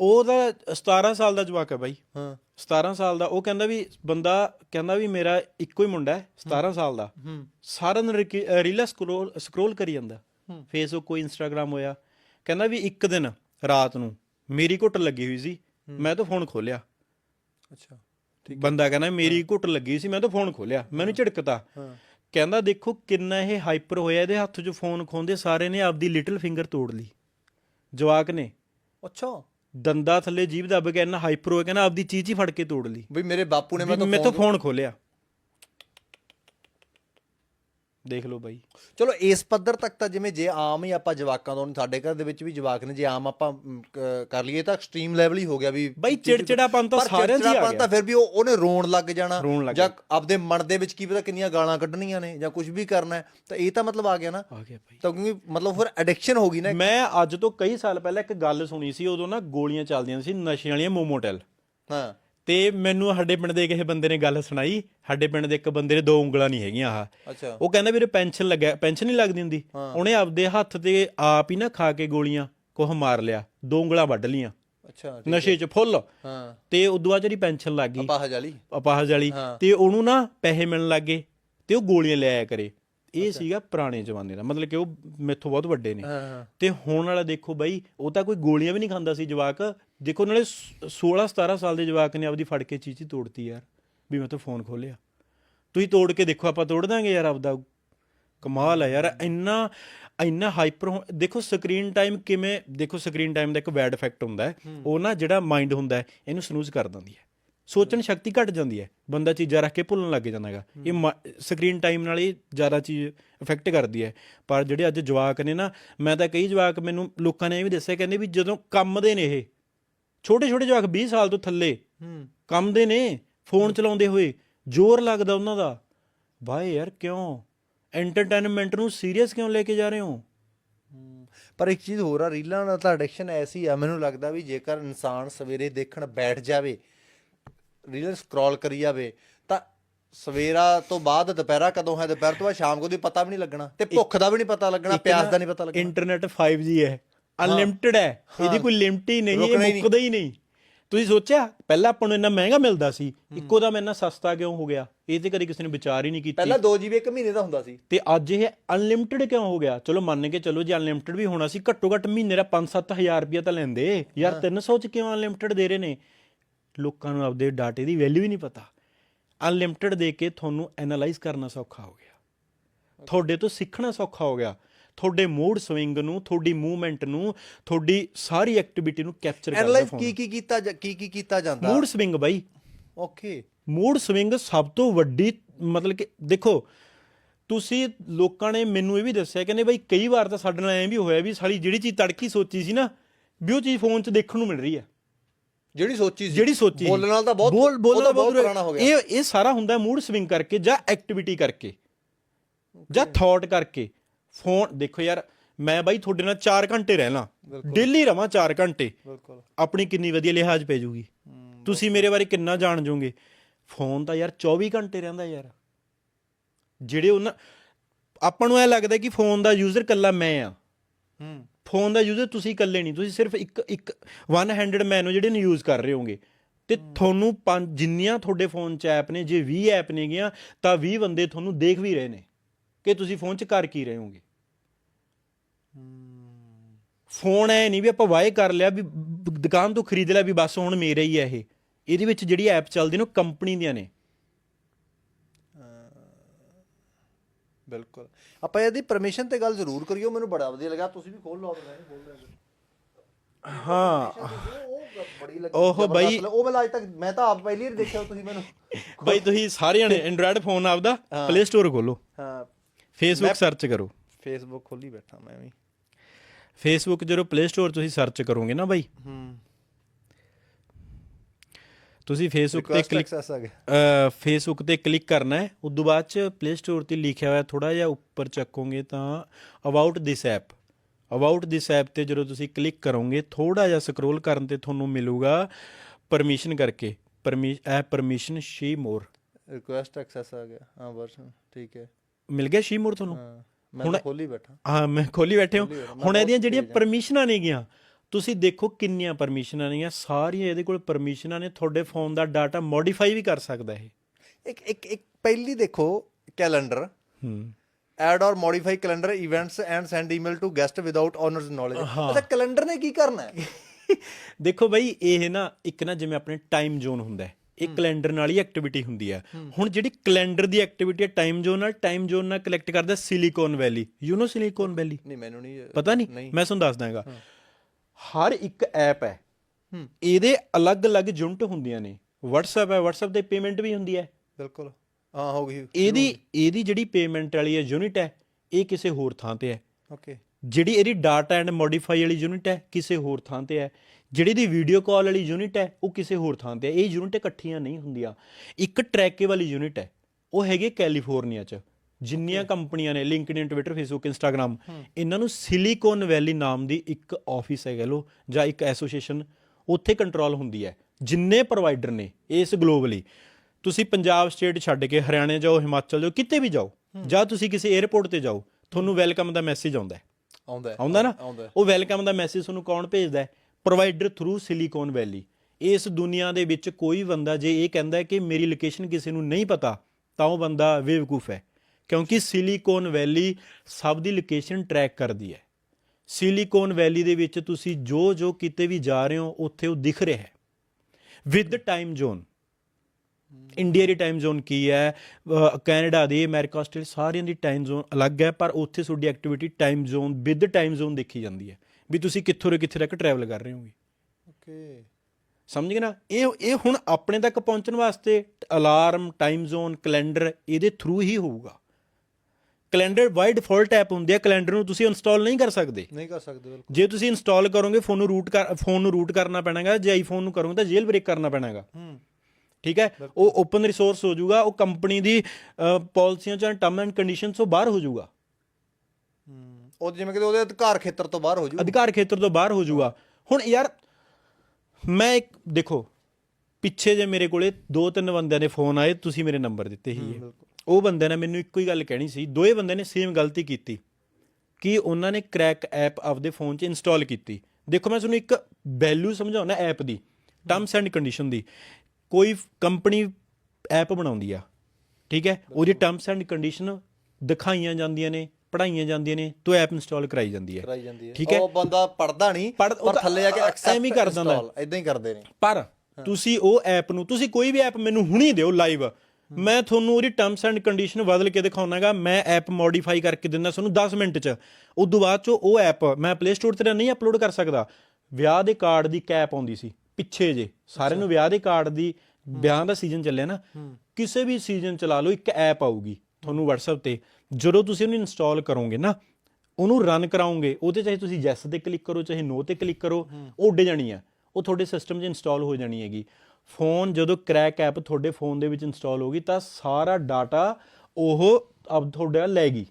ਉਹਦਾ 17 ਸਾਲ ਦਾ ਜਵਾਕ ਹੈ ਬਾਈ। ਹਾਂ। 17 ਸਾਲ ਦਾ ਉਹ ਕਹਿੰਦਾ ਵੀ ਬੰਦਾ ਕਹਿੰਦਾ ਵੀ ਮੇਰਾ ਇੱਕੋ ਹੀ ਮੁੰਡਾ ਹੈ 17 ਸਾਲ ਦਾ। ਹੂੰ। ਸਾਰਾ ਰੀਲਾਂ ਸਕਰੋਲ ਸਕਰੋਲ ਕਰੀ ਜਾਂਦਾ। ਫੇਸਬੁੱਕ ਕੋਈ ਇੰਸਟਾਗ੍ਰam ਹੋਇਆ। ਕਹਿੰਦਾ ਵੀ ਇੱਕ ਦਿਨ ਰਾਤ ਨੂੰ ਮੇਰੀ ਘੁੱਟ ਲੱਗੀ ਹੋਈ ਸੀ ਮੈਂ ਤਾਂ ਫੋਨ ਖੋਲਿਆ। ਅੱਛਾ ਬੰਦਾ ਕਹਿੰਦਾ ਮੇਰੀ ਘੁੱਟ ਲੱਗੀ ਸੀ ਮੈਂ ਤਾਂ ਫੋਨ ਖੋਲਿਆ ਮੈਨੂੰ ਝਿੜਕਤਾ। ਹਾਂ। ਕਹਿੰਦਾ ਦੇਖੋ ਕਿੰਨਾ ਇਹ ਹਾਈਪਰ ਹੋਇਆ ਇਹਦੇ ਹੱਥ 'ਚ ਫੋਨ ਖੋਂਦੇ ਸਾਰੇ ਨੇ ਆਪਦੀ ਲਿਟਲ ਫਿੰਗਰ ਤੋੜ ਲਈ। ਜਵਾਕ ਨੇ। ਅੱਛਾ। ਦੰਦਾ ਥੱਲੇ ਜੀਭ ਦੱਬ ਕੇ ਇੰਨਾ ਹਾਈਪਰ ਹੋਇਆ ਕਹਿੰਦਾ ਆਪਦੀ ਚੀਜ਼ ਹੀ ਫੜ ਕੇ ਤੋੜ ਲਈ। ਵੀ ਮੇਰੇ ਬਾਪੂ ਨੇ ਮੈਂ ਤਾਂ ਮੈਂ ਤਾਂ ਫੋਨ ਖੋਲਿਆ। ਦੇਖ ਲਓ ਬਾਈ। ਚਲੋ ਇਸ ਪੱਧਰ ਤੱਕ ਤਾਂ ਜਿਵੇਂ ਜੇ ਆਮ ਹੀ ਆਪਾਂ ਜਵਾਕਾਂ ਤੋਂ ਸਾਡੇ ਘਰ ਦੇ ਵਿੱਚ ਵੀ ਜਵਾਕ ਨੇ ਜੇ ਆਮ ਆਪਾਂ ਕਰ ਲਈਏ ਤਾਂ ਐਕਸਟ੍ਰੀਮ ਲੈਵਲ ਹੀ ਹੋ ਗਿਆ ਵੀ ਬਾਈ ਚਿੜਚਿੜਾਪਨ ਤਾਂ ਪਰ ਸਾਰਿਆਂ 'ਚ ਹੀ ਆ ਚਿੜਚਿੜਾਪਨ ਤਾਂ ਫਿਰ ਵੀ ਉਹ ਉਹਨੇ ਰੋਣ ਲੱਗ ਜਾਣਾ। ਰੋਣ ਲੱਗ ਜਾਂ ਆਪਦੇ ਮਨ ਦੇ ਵਿੱਚ ਕੀ ਪਤਾ ਕਿੰਨੀਆਂ ਗਾਲਾਂ ਕੱਢਣੀਆਂ ਨੇ ਜਾਂ ਕੁਝ ਵੀ ਕਰਨਾ ਹੈ। ਤਾਂ ਇਹ ਤਾਂ ਮਤਲਬ ਆ ਗਿਆ ਨਾ। ਆ ਗਿਆ ਬਾਈ। ਤਾਂ ਕਿਉਂਕਿ ਮਤਲਬ ਫਿਰ ਐਡਿਕਸ਼ਨ ਹੋ ਗਈ ਨਾ ਮੈਂ ਅੱਜ ਤੋਂ ਕਈ ਸਾਲ ਪਹਿਲਾਂ ਇੱਕ ਗੱਲ ਸੁਣੀ ਸੀ ਉਦੋਂ ਨਾ ਗੋਲੀਆਂ ਚੱਲਦੀਆਂ ਸੀ ਨਸ਼ੇ ਵਾਲੀਆਂ ਮੋਮੋਟੈਲ। ਹਾਂ। ਤੇ ਮੈਨੂੰ ਸਾਡੇ ਪਿੰਡ ਦੇ ਕਿਸੇ ਬੰਦੇ ਨੇ ਗੱਲ ਸੁਣਾਈ। ਸਾਡੇ ਪਿੰਡ ਦੇ ਇੱਕ ਬੰਦੇ ਦੇ ਦੋ ਉਂਗਲਾਂ ਨਹੀਂ ਹੈਗੀਆਂ ਆਹ। ਅੱਛਾ। ਉਹ ਕਹਿੰਦਾ ਵੀਰੇ ਪੈਨਸ਼ਨ ਲੱਗਿਆ ਪੈਨਸ਼ਨ ਨਹੀਂ ਲੱਗਦੀ ਹੁੰਦੀ। ਉਹਨੇ ਆਪਦੇ ਹੱਥ ਤੇ ਆਪ ਹੀ ਨਾ ਖਾ ਕੇ ਗੋਲੀਆਂ ਕੋਹ ਮਾਰ ਲਿਆ। ਦੋ ਉਂਗਲਾਂ ਵੱਢ ਲੀਆਂ ਅੱਛਾ ਨਸ਼ੇ 'ਚ ਫੁੱਲ। ਹਾਂ। ਤੇ ਉਦੋਂ ਬਾਅਦ ਜਿਹੜੀ ਪੈਨਸ਼ਨ ਲੱਗ ਗਈ। ਪਾਹ ਜਾਲੀ ਅਪਾਹਜ ਵਾਲੀ। ਤੇ ਉਹਨੂੰ ਨਾ ਪੈਸੇ ਮਿਲਣ ਲੱਗੇ ਤੇ ਉਹ ਗੋਲੀਆਂ ਲੈ ਆਇਆ ਕਰੇ। ਇਹ ਸੀਗਾ ਪੁਰਾਣੇ ਜ਼ਮਾਨੇ ਦਾ। ਮਤਲਬ ਕਿ ਉਹ ਮੈਥੋਂ ਬਹੁਤ ਵੱਡੇ ਨੇ। ਤੇ ਹੁਣ ਵਾਲਾ ਦੇਖੋ ਬਾਈ ਉਹ ਤਾਂ ਕੋਈ ਗੋਲੀਆਂ ਵੀ ਨਹੀਂ ਖਾਂਦਾ ਸੀ ਜਵਾਕ। ਦੇਖੋ ਨਾਲੇ 16 17 ਸਾਲ ਦੇ ਜਵਾਕ ਨੇ ਆਪਦੀ ਫੜ ਕੇ ਚੀਚੀ ਤੋੜਤੀ ਯਾਰ ਵੀ ਮੈਂ ਤਾਂ ਫੋਨ ਖੋਲਿਆ ਤੁਸੀਂ ਤੋੜ ਕੇ ਦੇਖੋ ਆਪਾਂ ਤੋੜ ਦਾਂਗੇ ਯਾਰ ਆਪਦਾ। ਕਮਾਲ ਹੈ ਯਾਰ ਇੰਨਾ ਇੰਨਾ ਹਾਈਪਰ ਦੇਖੋ ਸਕਰੀਨ ਟਾਈਮ ਕਿਵੇਂ ਦੇਖੋ ਸਕਰੀਨ ਟਾਈਮ ਦਾ ਇੱਕ ਬੈਡ ਇਫੈਕਟ ਹੁੰਦਾ ਹੈ। ਉਹ ਨਾ ਜਿਹੜਾ ਮਾਈਂਡ ਹੁੰਦਾ ਹੈ ਇਹਨੂੰ ਸਨੂਜ਼ ਕਰ ਦਿੰਦੀ ਹੈ। ਸੋਚਣ ਸ਼ਕਤੀ ਘਟ ਜਾਂਦੀ ਹੈ। ਬੰਦਾ ਚੀਜ਼ਾਂ ਰੱਖ ਕੇ ਭੁੱਲਣ ਲੱਗ ਜਾਂਦਾ ਹੈਗਾ। ਇਹ ਸਕਰੀਨ ਟਾਈਮ ਨਾਲ ਹੀ ਜ਼ਿਆਦਾ ਚੀਜ਼ ਇਫੈਕਟ ਕਰਦੀ ਹੈ। ਪਰ ਜਿਹੜੇ ਅੱਜ ਜਵਾਕ ਨੇ ਨਾ ਮੈਂ ਤਾਂ ਕਈ ਜਵਾਕ ਮੈਨੂੰ ਲੋਕਾਂ ਨੇ ਇਹ ਵੀ ਦੱਸਿਆ ਕਹਿੰਦੇ ਵੀ ਜਦੋਂ ਕੰਮ ਦੇ ਨੇ ਇਹ ਛੋਟੇ ਛੋਟੇ ਜਵਾਕ 20 ਸਾਲ ਤੋਂ ਥੱਲੇ ਹੂੰ। ਕੰਮ ਦੇ ਨੇ ਫੋਨ ਚਲਾਉਂਦੇ ਹੋਏ ਜ਼ੋਰ ਲੱਗਦਾ ਉਹਨਾਂ ਦਾ। ਬਾਈ ਯਾਰ ਕਿਉਂ? ਐਂਟਰਟੇਨਮੈਂਟ ਨੂੰ ਸੀਰੀਅਸ ਕਿਉਂ ਲੈ ਕੇ ਜਾ ਰਹੇ ਹੋ? ਪਰ ਇੱਕ ਚੀਜ਼ ਹੋਰ ਆ ਰੀਲਾਂ ਦਾ ਤਾਂ ਐਡਿਕਸ਼ਨ ਐਸੀ ਆ ਮੈਨੂੰ ਲੱਗਦਾ ਵੀ ਜੇਕਰ ਇਨਸਾਨ ਸਵੇਰੇ ਦੇਖਣ ਬੈਠ ਜਾਵੇ ਰੀਲਾਂ ਸਕਰੋਲ ਕਰੀ ਜਾਵੇ ਤਾਂ ਸਵੇਰਾ ਤੋਂ ਬਾਅਦ ਦੁਪਹਿਰਾ ਕਦੋਂ ਹੈ? ਦੁਪਹਿਰ ਤੋਂ ਬਾਅਦ ਸ਼ਾਮ ਕੋ ਦੀ ਪਤਾ ਵੀ ਨਹੀਂ ਲੱਗਣਾ ਤੇ ਭੁੱਖ ਦਾ ਵੀ ਨਹੀਂ ਪਤਾ ਲੱਗਣਾ ਪਿਆਸ ਦਾ ਨਹੀਂ ਪਤਾ ਲੱਗਣਾ। ਇੰਟਰਨੈਟ 5G ਹੈ। ਅਨਲਿਮਿਟਿਡ ਹੈ। ਇਹਦੀ ਕੋਈ ਲਿਮਟ ਹੀ ਨਹੀਂ ਇਹ ਮੁੱਕਦਾ ਹੀ ਨਹੀਂ। ਤੁਸੀਂ ਸੋਚਿਆ ਪਹਿਲਾਂ ਆਪਾਂ ਨੂੰ ਇੰਨਾ ਮਹਿੰਗਾ ਮਿਲਦਾ ਸੀ ਇੱਕੋ ਦਾ ਇੰਨਾ ਸਸਤਾ ਕਿਉਂ ਹੋ ਗਿਆ? ਇਹ ਤੇ ਕਦੇ ਕਿਸੇ ਨੇ ਵਿਚਾਰ ਹੀ ਨਹੀਂ ਕੀਤੀ। ਪਹਿਲਾਂ 2 ਜੀਬੀ ਇੱਕ ਮਹੀਨੇ ਦਾ ਹੁੰਦਾ ਸੀ। ਤੇ ਅੱਜ ਇਹ ਅਨਲਿਮਿਟਿਡ ਕਿਉਂ ਹੋ ਗਿਆ? ਚਲੋ ਮੰਨ ਕੇ ਚਲੋ ਜੇ ਅਨਲਿਮਿਟਿਡ ਵੀ ਹੋਣਾ ਸੀ ਘੱਟੋ ਘੱਟ ਮਹੀਨੇ ਦਾ 5-7000 ਰੁਪਇਆ ਤਾਂ ਲੈਂਦੇ। ਯਾਰ 300 ਚ ਕਿਉਂ ਅਨਲਿਮਿਟਿਡ ਦੇ ਰਹੇ ਨੇ? ਲੋਕਾਂ ਨੂੰ ਆਪਦੇ ਡਾਟੇ ਦੀ ਵੈਲਿਊ ਹੀ ਨਹੀਂ ਪਤਾ। ਅਨਲਿਮਿਟਿਡ ਦੇ ਕੇ ਤੁਹਾਨੂੰ ਐਨਾਲਾਈਜ਼ ਕਰਨਾ ਸੌਖਾ ਹੋ ਗਿਆ। ਤੁਹਾਡੇ ਤੋਂ ਸਿੱਖਣਾ ਸੌਖਾ ਹੋ ਗਿਆ। ਤੁਹਾਡੇ ਮੂਡ ਸਵਿੰਗ ਨੂੰ ਤੁਹਾਡੀ ਮੂਵਮੈਂਟ ਨੂੰ ਤੁਹਾਡੀ ਸਾਰੀ ਐਕਟੀਵਿਟੀ ਨੂੰ ਕੈਪਚਰ ਕਰਦਾ ਐਨਾਲਾਈਜ਼ ਕੀ ਕੀ ਕੀਤਾ ਕੀ ਕੀ ਕੀਤਾ ਜਾਂਦਾ? ਮੂਡ ਸਵਿੰਗ ਬਾਈ। ਓਕੇ ਮੂਡ ਸਵਿੰਗ ਸਭ ਤੋਂ ਵੱਡੀ ਮਤਲਬ ਕਿ ਦੇਖੋ ਤੁਸੀਂ ਲੋਕਾਂ ਨੇ ਮੈਨੂੰ ਇਹ ਵੀ ਦੱਸਿਆ ਕਹਿੰਦੇ ਬਈ ਕਈ ਵਾਰ ਤਾਂ ਸਾਡੇ ਨਾਲ ਐਂ ਵੀ ਹੋਇਆ ਵੀ ਸਾਡੀ ਜਿਹੜੀ ਚੀਜ਼ ਤੜਕੀ ਸੋਚੀ ਸੀ ਨਾ ਵੀ ਉਹ ਚੀਜ਼ ਫੋਨ 'ਚ ਦੇਖਣ ਨੂੰ ਮਿਲ ਰਹੀ ਹੈ। ਜਿਹੜੀ ਸੋਚੀ ਸੀ। ਜਿਹੜੀ ਸੋਚੀ ਬੋਲਣ ਨਾਲ ਤਾਂ ਬਹੁਤ ਬੋਲ ਤਾਂ ਬਹੁਤ ਪੁਰਾਣਾ ਹੋ ਗਿਆ। ਇਹ ਇਹ ਸਾਰਾ ਹੁੰਦਾ ਮੂਡ ਸਵਿੰਗ ਕਰਕੇ ਜਾਂ ਐਕਟੀਵਿਟੀ ਕਰਕੇ ਜਾਂ ਥਾਟ ਕਰਕੇ। ਫੋਨ ਦੇਖੋ ਯਾਰ ਮੈਂ ਬਾਈ ਤੁਹਾਡੇ ਨਾਲ 4 ਘੰਟੇ ਰਹਿਣਾ। ਡੇਲੀ ਰਵਾਂ 4 ਘੰਟੇ। ਬਿਲਕੁਲ। ਆਪਣੀ ਕਿੰਨੀ ਵਧੀਆ ਲਿਹਾਜ਼ ਪੈ ਜੂਗੀ ਤੁਸੀਂ ਮੇਰੇ ਬਾਰੇ ਕਿੰਨਾ ਜਾਣ ਜੋਗੇ। ਫੋਨ ਤਾਂ ਯਾਰ 24 ਘੰਟੇ ਰਹਿੰਦਾ ਯਾਰ। ਜਿਹੜੇ ਉਹਨਾਂ ਆਪਾਂ ਨੂੰ ਇਹ ਲੱਗਦਾ ਕਿ ਫੋਨ ਦਾ ਯੂਜ਼ਰ ਕੱਲਾ ਮੈਂ ਆ। ਹੂੰ। ਫੋਨ ਦਾ ਯੂਜ਼ਰ ਤੁਸੀਂ ਇਕੱਲੇ ਨਹੀਂ ਤੁਸੀਂ ਸਿਰਫ ਇੱਕ ਇੱਕ ਵਨ ਹੈਂਡਡ ਮੈਨ ਹੋ ਜਿਹੜੇ ਨੂੰ ਯੂਜ਼ ਕਰ ਰਹੇ ਹੋਗੇ। ਤੇ ਤੁਹਾਨੂੰ ਪੰਜ ਜਿੰਨੀਆਂ ਤੁਹਾਡੇ ਫੋਨ 'ਚ ਐਪ ਨੇ ਜੇ 20 ਐਪ ਨੇ ਗਿਆ ਤਾਂ 20 ਬੰਦੇ ਤੁਹਾਨੂੰ ਦੇਖ ਵੀ ਰਹੇ ਨੇ। ਕਿ ਤੁਸੀਂ ਫੋਨ 'ਚ ਕਰ ਕੀ ਰਹੇ ਹੋਗੇ? ਫੋਨ ਐ ਨਹੀਂ ਵੀ ਆਪਾਂ ਵਾਏ ਕਰ ਲਿਆ ਵੀ ਦੁਕਾਨ ਤੋਂ ਖਰੀਦ ਲਿਆ ਵੀ ਬਸ ਹੁਣ ਮੇਰਾ ਹੀ ਹੈ ਇਹ। ਇਹਦੇ ਵਿੱਚ ਜਿਹੜੀ ਐਪ ਚੱਲਦੀ ਨੇ ਉਹ ਕੰਪਨੀ ਦੀਆਂ ਨੇ। ਬਿਲਕੁਲ। ਆਪਾਂ ਇਹਦੀ ਪਰਮਿਸ਼ਨ ਤੇ ਗੱਲ ਜ਼ਰੂਰ ਕਰਿਓ ਮੈਨੂੰ ਬੜਾ ਵਧੀਆ ਲੱਗਾ। ਤੁਸੀਂ ਵੀ ਖੋਲ ਲਓ ਮੈਂ ਵੀ ਖੋਲ ਲਿਆ ਹਾਂ। ਉਹ ਬਾਈ-। ਉਹ ਮੈਂ ਅੱਜ ਤੱਕ ਮੈਂ ਤਾਂ ਆਪ ਪਹਿਲੀ ਵਾਰ ਦੇਖਿਆ ਤੁਸੀਂ ਮੈਨੂੰ ਬਾਈ ਤੁਸੀਂ ਸਾਰਿਆਂ ਨੇ ਐਂਡਰੋਇਡ ਫੋਨ ਆਪਦਾ ਪਲੇ ਸਟੋਰ ਖੋਲੋ ਹਾਂ ਫੇਸਬੁੱਕ ਸਰਚ ਕਰੋ। ਫੇਸਬੁੱਕ ਖੋਲੀ ਬੈਠਾ ਮੈਂ ਵੀ। ਫੇਸਬੁੱਕ ਜਦੋਂ ਪਲੇ ਸਟੋਰ ਤੁਸੀਂ ਸਰਚ ਕਰੋਗੇ ਨਾ ਬਾਈ। ਹੂੰ। ਤੁਸੀਂ ਫੇਸਬੁੱਕ ਤੇ ਕਲਿੱਕ ਫੇਸਬੁੱਕ ਤੇ ਕਲਿੱਕ ਕਰਨਾ ਹੈ। ਉਸ ਤੋਂ ਬਾਅਦ ਚ ਪਲੇ ਸਟੋਰ ਤੇ ਲਿਖਿਆ ਹੋਇਆ ਥੋੜਾ ਜਿਹਾ ਉੱਪਰ ਚੱਕੋਗੇ ਤਾਂ about this app about this app ਤੇ ਜਦੋਂ ਤੁਸੀਂ ਕਲਿੱਕ ਕਰੋਗੇ ਥੋੜਾ ਜਿਹਾ ਸਕਰੋਲ ਕਰਨ ਤੇ ਤੁਹਾਨੂੰ ਮਿਲੂਗਾ ਪਰਮਿਸ਼ਨ ਕਰਕੇ। ਪਰਮਿ app permission see more request access ਆ ਗਿਆ। ਹਾਂ ਵਰਸ਼ਨ ਠੀਕ ਹੈ। ਮਿਲ ਗਿਆ ਸ਼ੀ ਮੋਰ ਤੁਹਾਨੂੰ ਮੈਂ ਤਾਂ ਖੋਲੀ ਬੈਠਾ। ਹਾਂ ਮੈਂ ਖੋਲੀ ਬੈਠੇ ਹਾਂ। ਹੁਣ ਇਹਦੀਆਂ ਜਿਹੜੀਆਂ। ਪਰਮਿਸ਼ਨਾਂ ਨੇ ਗੀਆਂ ਤੁਸੀਂ ਦੇਖੋ ਕਿੰਨੀਆਂ ਪਰਮਿਸ਼ਨਾਂ ਨੇ ਸਾਰੀਆਂ ਇਹਦੇ ਕੋਲ ਪਰਮਿਸ਼ਨਾਂ ਨੇ ਤੁਹਾਡੇ ਫੋਨ ਦਾ ਡਾਟਾ ਮੋਡੀਫਾਈ ਵੀ ਕਰ ਸਕਦਾ ਇਹ। ਇੱਕ ਇੱਕ ਇੱਕ ਪਹਿਲੀ ਦੇਖੋ ਕੈਲੰਡਰ ਹੂੰ। Add or modify calendar events and send email to guest without owners knowledge ਅੱਛਾ ਕੈਲੰਡਰ ਨੇ ਕੀ ਕਰਨਾ ਹੈ? ਦੇਖੋ ਬਈ ਇਹ ਨਾ ਇੱਕ ਨਾ ਜਿਵੇਂ ਆਪਣੇ ਟਾਈਮ ਜ਼ੋਨ ਹੁੰਦਾ ਹੈ। ਇਹ ਕੈਲੰਡਰ ਨਾਲ ਹੀ ਐਕਟੀਵਿਟੀ ਹੁੰਦੀ ਹੈ। ਹੁਣ ਜਿਹੜੀ ਕੈਲੰਡਰ ਦੀ ਐਕਟੀਵਿਟੀ ਹੈ ਟਾਈਮ ਜ਼ੋਨ ਨਾਲ ਟਾਈਮ ਜ਼ੋਨ ਨਾਲ ਕਲੈਕਟ ਕਰਦਾ Silicon Valley you know Silicon Valley ਨਹੀਂ ਮੈਨੂੰ ਨਹੀਂ ਪਤਾ ਨਹੀਂ? ਮੈਂ ਤੁਹਾਨੂੰ ਦੱਸ ਦਾਂਗਾ ਹਰ ਇੱਕ ਐਪ ਹੈ। ਇਹਦੇ ਅਲੱਗ-ਅਲੱਗ ਯੂਨਿਟ ਹੁੰਦੀਆਂ ਨੇ। WhatsApp ਹੈ WhatsApp ਤੇ ਪੇਮੈਂਟ ਵੀ ਹੁੰਦੀ ਹੈ। ਬਿਲਕੁਲ। ਹਾਂ ਹੋ ਗਈ ਇਹਦੀ ਇਹਦੀ ਜਿਹੜੀ ਪੇਮੈਂਟ ਵਾਲੀ ਹੈ ਯੂਨਿਟ ਹੈ ਇਹ ਕਿਸੇ ਹੋਰ ਥਾਂ ਤੇ ਹੈ। ਓਕੇ। ਜਿਹੜੀ ਇਹਦੀ ਡਾਟਾ ਐਂਡ ਮੋਡੀਫਾਈ ਵਾਲੀ ਯੂਨਿਟ ਹੈ ਕਿਸੇ ਹੋਰ ਥਾਂ ਤੇ ਹੈ। ਜਿਹੜੀ ਦੀ ਵੀਡੀਓ ਕਾਲ ਵਾਲੀ ਯੂਨਿਟ ਹੈ ਉਹ ਕਿਸੇ ਹੋਰ ਥਾਂ ਤੇ ਹੈ। ਇਹ ਯੂਨਿਟ ਇਕੱਠੀਆਂ ਨਹੀਂ ਹੁੰਦੀਆਂ। ਇੱਕ ਟਰੈਕੇ ਵਾਲੀ ਯੂਨਿਟ ਹੈ। ਉਹ ਹੈਗੇ ਕੈਲੀਫੋਰਨੀਆ 'ਚ। ਜਿੰਨੀਆਂ ਕੰਪਨੀਆਂ ਨੇ ਲਿੰਕਡਇਨ ਟਵਿੱਟਰ ਫੇਸਬੁੱਕ ਇੰਸਟਾਗ੍ਰam ਇਹਨਾਂ ਨੂੰ ਸਿਲੀਕਨ ਵੈਲੀ ਨਾਮ ਦੀ ਇੱਕ ਆਫਿਸ ਹੈ ਕਹ ਲੋ ਜਾਂ ਇੱਕ ਐਸੋਸੀਏਸ਼ਨ ਉੱਥੇ ਕੰਟਰੋਲ ਹੁੰਦੀ ਹੈ। ਜਿੰਨੇ ਪ੍ਰੋਵਾਈਡਰ ਨੇ ਇਸ ਗਲੋਬਲੀ ਤੁਸੀਂ ਪੰਜਾਬ ਸਟੇਟ ਛੱਡ ਕੇ ਹਰਿਆਣੇ ਜਾਓ ਹਿਮਾਚਲ ਜਾਓ ਕਿਤੇ ਵੀ ਜਾਓ ਜਾਂ ਤੁਸੀਂ ਕਿਸੇ 에ਅਰਪੋਰਟ ਤੇ ਜਾਓ ਤੁਹਾਨੂੰ ਵੈਲਕਮ ਦਾ ਮੈਸੇਜ ਆਉਂਦਾ ਹੈ। ਆਉਂਦਾ ਆਉਂਦਾ ਨਾ। ਉਹ ਵੈਲਕਮ ਦਾ ਮੈਸੇਜ ਤੁਹਾਨੂੰ ਕੌਣ ਭੇਜਦਾ ਹੈ? ਪ੍ਰੋਵਾਈਡਰ ਥਰੂ ਸਿਲੀਕੋਨ ਵੈਲੀ ਇਸ ਦੁਨੀਆ ਦੇ ਵਿੱਚ ਕੋਈ ਬੰਦਾ ਜੇ ਇਹ ਕਹਿੰਦਾ ਹੈ ਕਿ ਮੇਰੀ ਲੋਕੇਸ਼ਨ ਕਿਸੇ ਨੂੰ ਨਹੀਂ ਪਤਾ, ਤਾਂ ਉਹ ਬੰਦਾ ਬੇਵਕੂਫ ਹੈ। ਕਿਉਂਕਿ ਸਿਲੀਕੋਨ ਵੈਲੀ ਸਭ ਦੀ ਲੋਕੇਸ਼ਨ ਟਰੈਕ ਕਰਦੀ ਹੈ। ਸਿਲੀਕੋਨ ਵੈਲੀ ਦੇ ਵਿੱਚ ਤੁਸੀਂ ਜੋ ਜੋ ਕਿਤੇ ਵੀ ਜਾ ਰਹੇ ਹੋ, ਉੱਥੇ ਉਹ ਦਿਖ ਰਿਹਾ ਹੈ। ਵਿਦ ਟਾਈਮ ਜ਼ੋਨ ਇੰਡੀਆ ਦੀ ਟਾਈਮ ਜ਼ੋਨ ਕੀ ਹੈ? ਕੈਨੇਡਾ ਦੀ ਅਮਰੀਕਾ ਆਸਟ੍ਰੇਲੀਆ ਸਾਰਿਆਂ ਦੀ ਟਾਈਮ ਜ਼ੋਨ ਅਲੱਗ ਹੈ, ਪਰ ਉੱਥੇ ਤੁਹਾਡੀ activity time zone with time zone ਦੇਖੀ ਜਾਂਦੀ ਹੈ। ਵੀ ਤੁਸੀਂ ਕਿੱਥੋਂ ਤੋਂ ਕਿੱਥੇ ਤੱਕ ਟਰੈਵਲ ਕਰ ਰਹੇ ਹੋਗੇ। ਓਕੇ ਸਮਝ ਗਏ ਨਾ? ਇਹ ਇਹ ਹੁਣ ਆਪਣੇ ਤੱਕ ਪਹੁੰਚਣ ਵਾਸਤੇ ਅਲਾਰਮ ਟਾਈਮ ਜ਼ੋਨ ਕੈਲੰਡਰ ਇਹਦੇ ਥਰੂ ਹੀ ਹੋਊਗਾ। ਕੈਲੰਡਰ ਬਾਈ ਡਿਫਾਲਟ ਐਪ ਹੁੰਦੀ ਹੈ ਕੈਲੰਡਰ ਨੂੰ ਤੁਸੀਂ ਇੰਸਟਾਲ ਨਹੀਂ ਕਰ ਸਕਦੇ। ਨਹੀਂ ਕਰ ਸਕਦੇ ਬਿਲਕੁਲ। ਜੇ ਤੁਸੀਂ ਇੰਸਟਾਲ ਕਰੋਗੇ ਫੋਨ ਨੂੰ ਰੂਟ ਕਰ ਫੋਨ ਨੂੰ ਰੂਟ ਕਰਨਾ ਪੈਣਾਗਾ ਜੇ ਆਈਫੋਨ ਨੂੰ ਕਰੋਗੇ ਤਾਂ ਜੇਲ ਬ੍ਰੇਕ ਕਰਨਾ ਪੈਣਾਗਾ। ਹੂੰ। ਠੀਕ ਹੈ? ਉਹ ਓਪਨ ਰਿਸੋਰਸ ਹੋ ਜਾਊਗਾ ਉਹ ਕੰਪਨੀ ਦੀ ਪਾਲਿਸੀਆਂ ਜਾਂ ਟਰਮ ਐਂਡ ਕੰਡੀਸ਼ਨਸ ਤੋਂ ਬਾਹਰ ਹੋ ਜਾਊਗਾ। ਹੂੰ। ਉਹ ਜਿਵੇਂ ਕਿ ਉਹਦੇ ਅਧਿਕਾਰ ਖੇਤਰ ਤੋਂ ਬਾਹਰ ਹੋ ਜੂ। ਅਧਿਕਾਰ ਖੇਤਰ ਤੋਂ ਬਾਹਰ ਹੋ ਜਾਊਗਾ ਹੁਣ ਯਾਰ ਮੈਂ ਇੱਕ ਦੇਖੋ ਪਿੱਛੇ ਜੇ ਮੇਰੇ ਕੋਲੇ ਦੋ ਤਿੰਨ ਬੰਦਿਆਂ ਦੇ ਫੋਨ ਆਏ ਤੁਸੀਂ ਮੇਰੇ ਨੰਬਰ ਦਿੱਤੇ ਸੀ ਉਹ ਬੰਦੇ ਨੇ ਮੈਨੂੰ ਇੱਕੋ ਹੀ ਗੱਲ ਕਹਿਣੀ ਸੀ। ਦੋਏ ਬੰਦੇ ਨੇ ਸੇਮ ਗਲਤੀ ਕੀਤੀ ਕਿ ਉਹਨਾਂ ਨੇ ਕ੍ਰੈਕ ਐਪ ਆਪਦੇ ਫੋਨ 'ਚ ਇੰਸਟਾਲ ਕੀਤੀ। ਦੇਖੋ ਮੈਂ ਤੁਹਾਨੂੰ ਇੱਕ ਵੈਲਿਊ ਸਮਝਾਉਣਾ ਐਪ ਦੀ ਟਰਮਸ ਐਂਡ ਕੰਡੀਸ਼ਨ ਦੀ। ਕੋਈ ਕੰਪਨੀ ਐਪ ਬਣਾਉਂਦੀ ਆ ਠੀਕ ਹੈ? ਉਹਦੀ ਟਰਮਸ ਐਂਡ ਕੰਡੀਸ਼ਨ ਦਿਖਾਈਆਂ ਜਾਂਦੀਆਂ ਨੇ। ਪੜਾਈਆਂ ਜਾਂਦੀਆਂ ਨੇ ਤੋਂ ਐਪ ਇੰਸਟਾਲ ਕਰਾਈ ਜਾਂਦੀ ਹੈ। ਕਰਾਈ ਜਾਂਦੀ ਹੈ। ਠੀਕ ਹੈ। ਉਹ ਬੰਦਾ ਪੜਦਾ ਨਹੀਂ ਪਰ ਥੱਲੇ ਆ ਕੇ ਐਕਸੈਪਟ ਹੀ ਕਰ ਦਿੰਦਾ। ਇਦਾਂ ਹੀ ਕਰਦੇ ਨੇ। ਪਰ ਤੁਸੀਂ ਉਹ ਐਪ ਨੂੰ ਤੁਸੀਂ ਕੋਈ ਵੀ ਐਪ ਮੈਨੂੰ ਹੁਣੀ ਦਿਓ ਲਾਈਵ ਮੈਂ ਤੁਹਾਨੂੰ ਉਹਦੀ ਟਰਮਸ ਐਂਡ ਕੰਡੀਸ਼ਨ ਬਦਲ ਕੇ ਦਿਖਾਉਣਾਗਾ ਮੈਂ ਐਪ ਮੋਡੀਫਾਈ ਕਰਕੇ ਦਿੰਦਾ ਤੁਹਾਨੂੰ 10 ਮਿੰਟ ਚ। ਉਸ ਤੋਂ ਬਾਅਦ ਚ ਉਹ ਐਪ ਮੈਂ ਪਲੇ ਸਟੋਰ ਤੇ ਨਹੀਂ ਅਪਲੋਡ ਕਰ ਸਕਦਾ। ਵਿਆਹ ਦੇ ਕਾਰਡ ਦੀ ਕੈਪ ਆਉਂਦੀ ਸੀ ਪਿੱਛੇ ਜੇ। ਸਾਰਿਆਂ ਨੂੰ ਵਿਆਹ ਦੇ ਕਾਰਡ ਦੀ ਵਿਆਹ ਦਾ ਸੀਜ਼ਨ ਚੱਲਿਆ ਨਾ। ਕਿਸੇ ਵੀ ਸੀਜ਼ਨ ਚਲਾ ਲਓ ਇੱਕ ਐਪ ਆਊਗੀ ਤੁਹਾਨੂੰ WhatsApp ਤੇ। ਜਦੋਂ ਤੁਸੀਂ ਉਹਨੂੰ ਇੰਸਟਾਲ ਕਰੋਗੇ ਨਾ ਉਹਨੂੰ ਰਨ ਕਰਾਉਂਗੇ ਉਹਦੇ ਚਾਹੇ ਤੁਸੀਂ ਯੈਸ ਤੇ ਕਲਿੱਕ ਕਰੋ ਚਾਹੇ ਨੋ ਤੇ ਕਲਿੱਕ ਕਰੋ ਉਹ ਉੱਡ ਜਾਣੀ ਆ। ਉਹ ਤੁਹਾਡੇ ਸਿਸਟਮ 'ਚ ਇੰਸਟਾਲ ਹੋ ਜਾਣੀ ਹੈਗੀ। ਫੋਨ ਜਦੋਂ ਕ੍ਰੈਕ ਐਪ ਤੁਹਾਡੇ ਫੋਨ ਦੇ ਵਿੱਚ ਇੰਸਟਾਲ ਹੋਗੀ ਤਾਂ ਸਾਰਾ ਡਾਟਾ ਉਹ ਅਬ ਤੁਹਾਡਾ ਲੈ ਗਈ।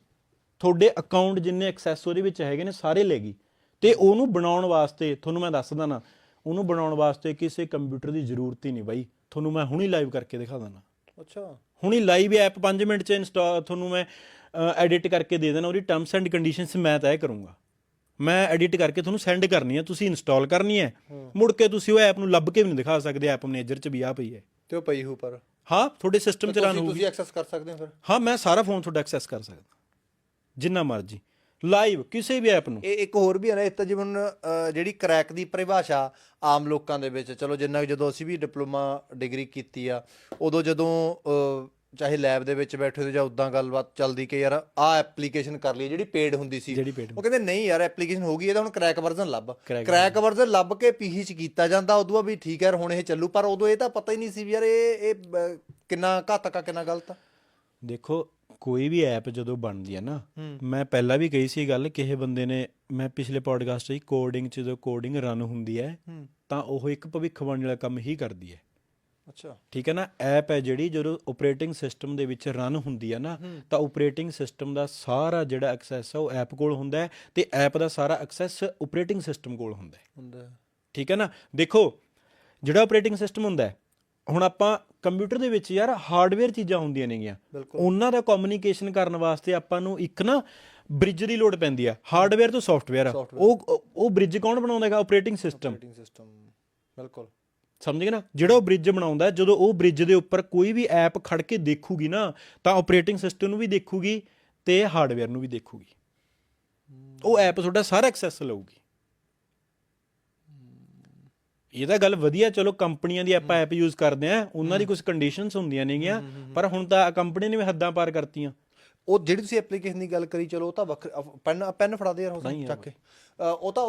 ਤੁਹਾਡੇ ਅਕਾਊਂਟ ਜਿੰਨੇ ਐਕਸੈਸ ਉਹਦੇ ਵਿੱਚ ਹੈਗੇ ਨੇ ਸਾਰੇ ਲੈ ਗਈ। ਤੇ ਉਹਨੂੰ ਬਣਾਉਣ ਵਾਸਤੇ ਤੁਹਾਨੂੰ ਮੈਂ ਦੱਸਦਾ ਨਾ ਉਹਨੂੰ ਬਣਾਉਣ ਵਾਸਤੇ ਕਿਸੇ ਕੰਪਿਊਟਰ ਦੀ ਜ਼ਰੂਰਤ ਹੀ ਨਹੀਂ ਬਾਈ। ਤੁਹਾਨੂੰ ਮੈਂ ਹੁਣੀ ਲਾਈਵ ਕਰਕੇ ਦਿਖਾ ਦਿੰਦਾ। ਅੱਛਾ। ਹੁਣੀ ਲਾਈਵ ਐਪ 5 ਮਿੰਟ ਚ ਇੰਸਟਾਲ ਤੁਹਾਨੂੰ ਮੈਂ ਐਡਿਟ ਕਰਕੇ ਦੇ ਦੇਣਾ ਉਹਦੀ ਟਰਮਸ ਐਂਡ ਕੰਡੀਸ਼ਨਸ ਮੈਂ ਤੈਅ ਕਰੂੰਗਾ। ਮੈਂ ਐਡਿਟ ਕਰਕੇ ਤੁਹਾਨੂੰ ਸੈਂਡ ਕਰਨੀ ਹੈ ਤੁਸੀਂ ਇੰਸਟਾਲ ਕਰਨੀ ਹੈ। ਮੁੜ ਕੇ ਤੁਸੀਂ ਉਹ ਐਪ ਨੂੰ ਲੱਭ ਕੇ ਵੀ ਨਹੀਂ ਦਿਖਾ ਸਕਦੇ ਐਪ ਮੈਨੇਜਰ ਚ ਵੀ ਆ ਪਈ ਹੈ। ਤੇ ਉਹ ਪਈ ਹੋ ਪਰ। ਹਾਂ ਤੁਹਾਡੇ ਸਿਸਟਮ ਚ ਰਨ ਹੋਊਗੀ। ਤੁਸੀਂ ਐਕਸੈਸ ਕਰ ਸਕਦੇ ਹੋ ਫਿਰ? ਹਾਂ ਮੈਂ ਸਾਰਾ ਫੋਨ ਤੁਹਾਡਾ ਐਕਸੈਸ ਕਰ ਸਕਦਾ। ਜਿੰਨਾ ਮਰਜ਼ੀ। ਲਾਈਵ ਕਿਸੇ ਵੀ ਐਪ ਨੂੰ। ਇਹ ਇੱਕ ਹੋਰ ਵੀ ਹੈ ਨਾ ਇਹ ਤਾਂ ਜਿਵੇਂ ਜਿਹੜੀ ਕ੍ਰੈਕ ਦੀ ਪਰਿਭਾਸ਼ਾ ਆਮ ਲੋਕਾਂ ਦੇ ਵਿੱਚ ਚਲੋ ਜਿੰਨਾ ਜਦੋਂ ਅਸੀਂ ਵੀ ਡਿਪਲੋਮਾ ਡਿਗਰੀ ਕੀਤੀ ਆ ਉਦੋਂ ਜਦੋਂ ਚਾਹੇ ਲੈਬ ਦੇ ਵਿੱਚ ਬੈਠੇ ਹੋ ਜਾਂ ਉਦਾਂ ਗੱਲਬਾਤ ਚੱਲਦੀ ਕਿ ਯਾਰ ਆਹ ਐਪਲੀਕੇਸ਼ਨ ਕਰ ਲਈ ਜਿਹੜੀ ਪੇਡ ਹੁੰਦੀ ਸੀ। ਜਿਹੜੀ paid ਉਹ ਕਹਿੰਦੇ ਨਹੀਂ ਯਾਰ ਐਪਲੀਕੇਸ਼ਨ ਹੋ ਗਈ ਇਹਦਾ ਹੁਣ ਕ੍ਰੈਕ ਵਰਜ਼ਨ ਲੱਭ। ਕ੍ਰੈਕ ਵਰਜ਼ਨ ਲੱਭ ਕੇ ਪੀਹੀ ਚ ਕੀਤਾ ਜਾਂਦਾ ਉਦੋਂ ਬਾਅਦ ਵੀ ਠੀਕ ਹੈ ਯਾਰ ਹੁਣ ਇਹ ਚੱਲੂ ਪਰ ਉਦੋਂ ਇਹ ਤਾਂ ਪਤਾ ਹੀ ਨਹੀਂ ਸੀ ਵੀ ਯਾਰ ਇਹ ਇਹ ਕਿੰਨਾ ਘਾਤਕ ਆ ਕਿੰਨਾ ਗਲਤ ਆ। ਦੇਖੋ ਕੋਈ ਵੀ ਐਪ ਜਦੋਂ ਬਣਦੀ ਹੈ ਨਾ ਮੈਂ ਪਹਿਲਾਂ ਵੀ ਕਹੀ ਸੀ ਗੱਲ ਕਿਸੇ ਬੰਦੇ ਨੇ ਮੈਂ ਪਿਛਲੇ ਪੋਡਕਾਸਟ 'ਚ ਕੋਡਿੰਗ 'ਚ ਜਦੋਂ ਕੋਡਿੰਗ ਰਨ ਹੁੰਦੀ ਹੈ। ਤਾਂ ਉਹ ਇੱਕ ਭਵਿੱਖਬਾਣੀ ਵਾਲਾ ਕੰਮ ਹੀ ਕਰਦੀ ਹੈ। ਅੱਛਾ। ਠੀਕ ਹੈ ਨਾ? ਐਪ ਹੈ ਜਿਹੜੀ ਜਦੋਂ ਆਪਰੇਟਿੰਗ ਸਿਸਟਮ ਦੇ ਵਿੱਚ ਰਨ ਹੁੰਦੀ ਹੈ ਨਾ ਤਾਂ ਆਪਰੇਟਿੰਗ ਸਿਸਟਮ ਦਾ ਸਾਰਾ ਜਿਹੜਾ ਐਕਸੈਸ ਹੈ ਉਹ ਐਪ ਕੋਲ ਹੁੰਦਾ ਹੈ ਤੇ ਐਪ ਦਾ ਸਾਰਾ ਐਕਸੈਸ ਆਪਰੇਟਿੰਗ ਸਿਸਟਮ ਕੋਲ ਹੁੰਦਾ ਹੈ। ਹੁੰਦਾ ਠੀਕ ਹੈ ਨਾ? ਦੇਖੋ ਜਿਹੜਾ ਆਪਰੇਟਿੰਗ ਸਿਸਟਮ ਹੁੰਦਾ ਹੈ ਹੁਣ ਆਪਾਂ ਕੰਪਿਊਟਰ ਦੇ ਵਿੱਚ ਯਾਰ ਹਾਰਡਵੇਅਰ ਚੀਜ਼ਾਂ ਹੁੰਦੀਆਂ ਨੇਗੀਆਂ। ਬਿਲਕੁਲ। ਉਹਨਾਂ ਦਾ ਕਮਿਊਨੀਕੇਸ਼ਨ ਕਰਨ ਵਾਸਤੇ ਆਪਾਂ ਨੂੰ ਇੱਕ ਨਾ ਬ੍ਰਿਜ ਦੀ ਲੋੜ ਪੈਂਦੀ ਆ ਹਾਰਡਵੇਅਰ ਤੋਂ ਸੌਫਟਵੇਅਰ ਆ। ਉਹ ਉਹ ਬ੍ਰਿਜ ਕੌਣ ਬਣਾਉਂਦਾ ਹੈਗਾ? ਆਪਰੇਟਿੰਗ ਸਿਸਟਮ ਆਪਰੇਟਿੰਗ ਸਿਸਟਮ ਬਿਲਕੁਲ। ਸਮਝ ਗਏ ਨਾ? ਜਿਹੜਾ ਉਹ ਬ੍ਰਿਜ ਬਣਾਉਂਦਾ ਹੈ, ਜਦੋਂ ਉਹ ਬ੍ਰਿਜ ਦੇ ਉੱਪਰ ਕੋਈ ਵੀ ਐਪ ਖੜ ਕੇ ਦੇਖੂਗੀ ਨਾ ਤਾਂ ਆਪਰੇਟਿੰਗ ਸਿਸਟਮ ਨੂੰ ਵੀ ਦੇਖੂਗੀ ਤੇ ਹਾਰਡਵੇਅਰ ਨੂੰ ਵੀ ਦੇਖੂਗੀ। ਉਹ ਐਪ ਤੁਹਾਡਾ ਸਾਰਾ ਐਕਸੈਸ ਲਊਗੀ। ਇਹ ਤਾਂ ਗੱਲ ਵਧੀਆ ਚਲੋ ਕੰਪਨੀਆਂ ਦੀ ਆਪਾਂ ਐਪ ਯੂਜ਼ ਕਰਦੇ ਆ ਉਹਨਾਂ ਦੀ ਕੁਝ ਕੰਡੀਸ਼ਨਸ ਹੁੰਦੀਆਂ ਨੇਗੀਆਂ ਪਰ ਹੁਣ ਤਾਂ ਕੰਪਨੀ ਨੇ ਵੀ ਹੱਦਾਂ ਪਾਰ ਕਰਤੀਆਂ। ਉਹ ਜਿਹੜੀ ਤੁਸੀਂ ਐਪਲੀਕੇਸ਼ਨ ਦੀ ਗੱਲ ਕਰੀ ਚਲੋ ਉਹ ਤਾਂ ਵੱਖਰਾ ਪੈਨ ਪੈਨ ਫੜਾ ਦੇ ਯਾਰ ਨਹੀਂ ਚੱਕ ਕੇ। ਉਹ ਤਾਂ